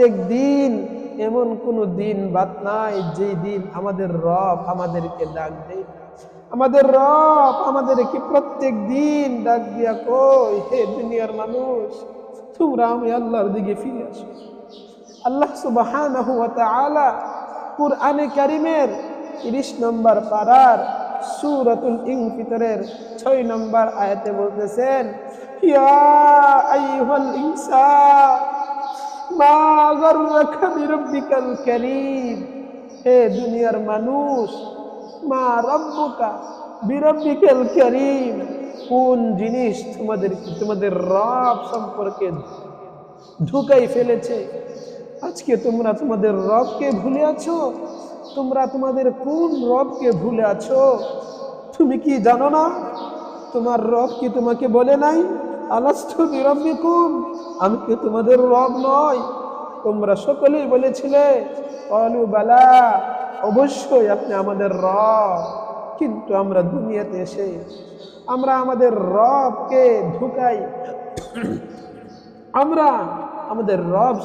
প্রত্যেক দিন এমন কোনো দিন বাদ নাই যে দিন আমাদের রব আমাদেরকে ডাক দেয়। আমাদের রব আমাদেরকে প্রত্যেক দিন ডাক দিয়া কই হে দুনিয়ার মানুষ, তোমরা আমি আল্লাহর দিকে ফিরে আসো। আল্লাহ সুবহানাহু আলা কুরআনে কারিমের 30 নম্বর পারার সূরাতুল ইনফিতরের 6 নম্বর আয়াতে বলতেছেন, ইয়া আইয়ুহাল ইনসান মা গাররাকা বিরাব্বিকাল কারীম। হে দুনিয়ার মানুষ, মা রব্বুকা বিরাব্বিকাল কারীম। কোন জিনিস তোমাদের তোমাদের রব সম্পর্কে ঢুকাই ফেলেছে? আজকে তোমরা তোমাদের রবকে ভুলে আছো? তোমরা তোমাদের কোন রবকে ভুলে আছো? তুমি কি জানো না? তোমার রব কি তোমাকে বলে নাই? আলাস্তু আমি কি তোমাদের রব নয় তোমরা সকলেই বলেছিলে অলু বালা, অবশ্যই আপনি আমাদের রব। কিন্তু আমরা দুনিয়াতে এসে, আমরা আমাদের রবকে ঢুকাই। আমরা আমাদের রব